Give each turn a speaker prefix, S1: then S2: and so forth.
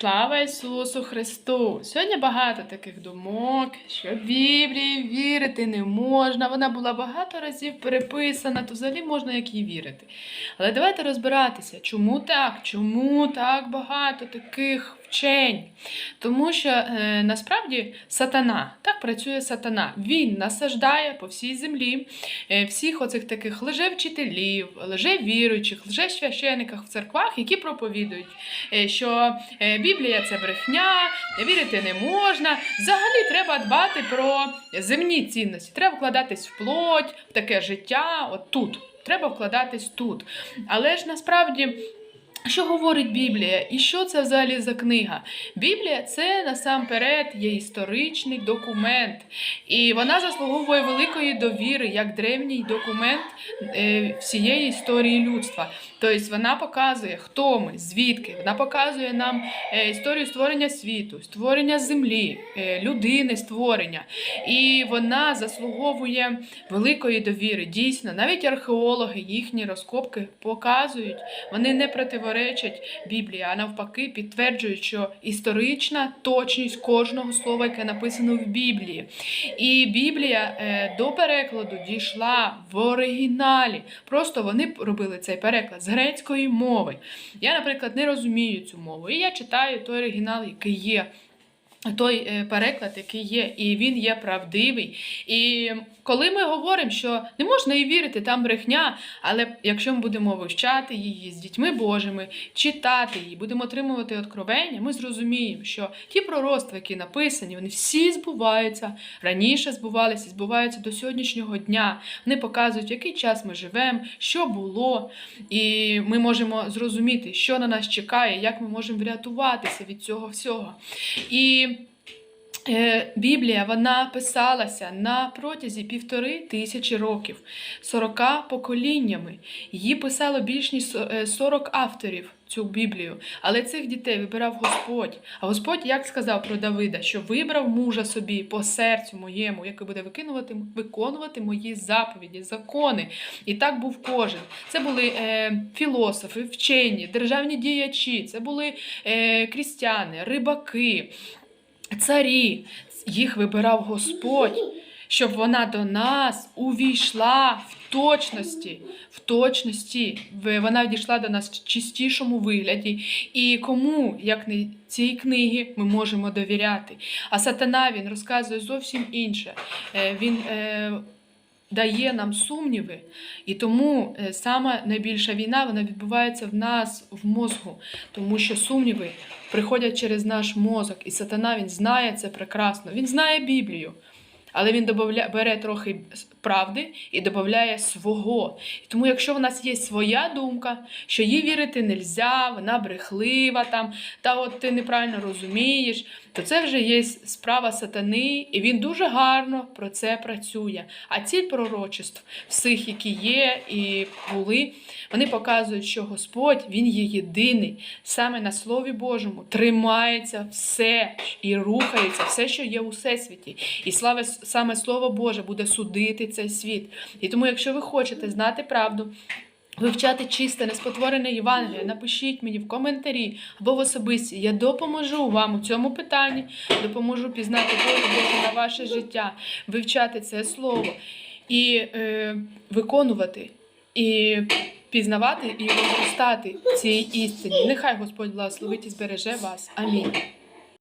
S1: Слава Ісусу Христу! Сьогодні багато таких думок, що Біблії вірити не можна. Вона була багато разів переписана, то взагалі можна як їй вірити. Але давайте розбиратися, чому так? Чому так багато таких вчень? Тому що е, насправді сатана, так працює сатана. Він насаждає по всій землі е, всіх оцих таких лжевчителів, лжевіруючих, лжесвящениках в церквах, які проповідують, е, що е, Біблія це брехня, вірити не можна. Взагалі треба дбати про земні цінності. Треба вкладатись в плоть, в таке життя, от тут. Треба вкладатись тут. Але ж насправді. Що говорить Біблія? І що це взагалі за книга? Біблія це насамперед є історичний документ, і вона заслуговує великої довіри як древній документ е, всієї історії людства. Тобто вона показує, хто ми, звідки. Вона показує нам е, історію створення світу, створення землі, е, людини, створення. І вона заслуговує великої довіри. Дійсно, навіть археологи, їхні розкопки показують, вони не противоречать Біблії, а навпаки, підтверджують, що історична точність кожного слова, яке написано в Біблії. І Біблія е, до перекладу дійшла в оригіналі. Просто вони робили цей переклад з грецької мови. Я, наприклад, не розумію цю мову. І я читаю той оригінал, який є. Той е, переклад, який є, і він є правдивий. І коли ми говоримо, що не можна їй вірити, там брехня, але якщо ми будемо вивчати її з дітьми Божими, читати її, будемо отримувати откровення, ми зрозуміємо, що ті пророцтва, які написані, вони всі збуваються, раніше збувалися, збуваються до сьогоднішнього дня. Вони показують, в який час ми живемо, що було, і ми можемо зрозуміти, що на нас чекає, як ми можемо врятуватися від цього всього. І Біблія вона писалася на протязі півтори тисячі років, 40 поколіннями. Її писало більш ніж со- е, 40 авторів. Цю Біблію, але цих дітей вибирав Господь. А Господь як сказав про Давида, що вибрав мужа собі по серцю моєму, який буде виконувати, виконувати мої заповіді, закони. І так був кожен. Це були е, філософи, вчені, державні діячі, це були е, крістяни, рибаки, царі, їх вибирав Господь, щоб вона до нас увійшла в точності, в точності, вона дійшла до нас в чистішому вигляді. І кому, як не цій книги, ми можемо довіряти. А сатана він розказує зовсім інше. Е, Він е, дає нам сумніви, і тому е, саме найбільша війна вона відбувається в нас в мозку, тому що сумніви приходять через наш мозок, і сатана він знає це прекрасно. Він знає Біблію. Але він бере трохи правди і додає свого. І тому, якщо в нас є своя думка, що їй вірити не можна, вона брехлива, там, та от ти неправильно розумієш, то це вже є справа сатани, і він дуже гарно про це працює. А ціль пророчеств, всіх, які є і були, вони показують, що Господь Він є єдиний, саме на Слові Божому тримається все і рухається, все, що є у всесвіті. І слава саме Слово Боже буде судити цей світ. І тому, якщо ви хочете знати правду, Вивчати чисте, неспотворене Євангеліє, напишіть мені в коментарі або в особисті. Я допоможу вам у цьому питанні, допоможу пізнати волю Божу на ваше життя, вивчати це слово і е, виконувати, і пізнавати і розростати цій істині. Нехай Господь благословить і збереже вас. Амінь.